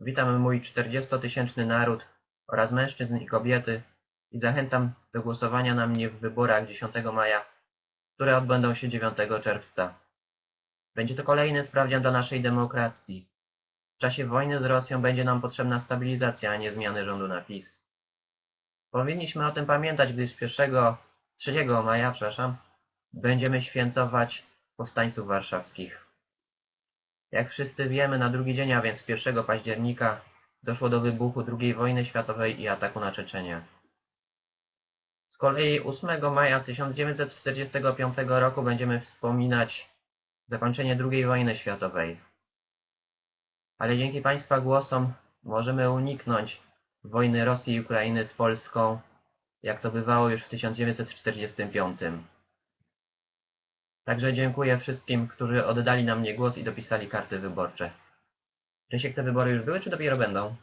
Witam mój 40-tysięczny naród oraz mężczyzn i kobiety i zachęcam do głosowania na mnie w wyborach 10 maja, które odbędą się 9 czerwca. Będzie to kolejny sprawdzian dla naszej demokracji. W czasie wojny z Rosją będzie nam potrzebna stabilizacja, a nie zmiany rządu na PiS. Powinniśmy o tym pamiętać, gdyż 1, 3 maja, przepraszam, będziemy świętować powstańców warszawskich. Jak wszyscy wiemy, na drugi dzień, a więc 1 października, doszło do wybuchu II wojny światowej i ataku na Czeczenię. Z kolei 8 maja 1945 roku będziemy wspominać zakończenie II wojny światowej. Ale dzięki Państwa głosom możemy uniknąć wojny Rosji i Ukrainy z Polską, jak to bywało już w 1945. Także dziękuję wszystkim, którzy oddali na mnie głos i dopisali karty wyborcze. Rysiek, te wybory już były, czy dopiero będą?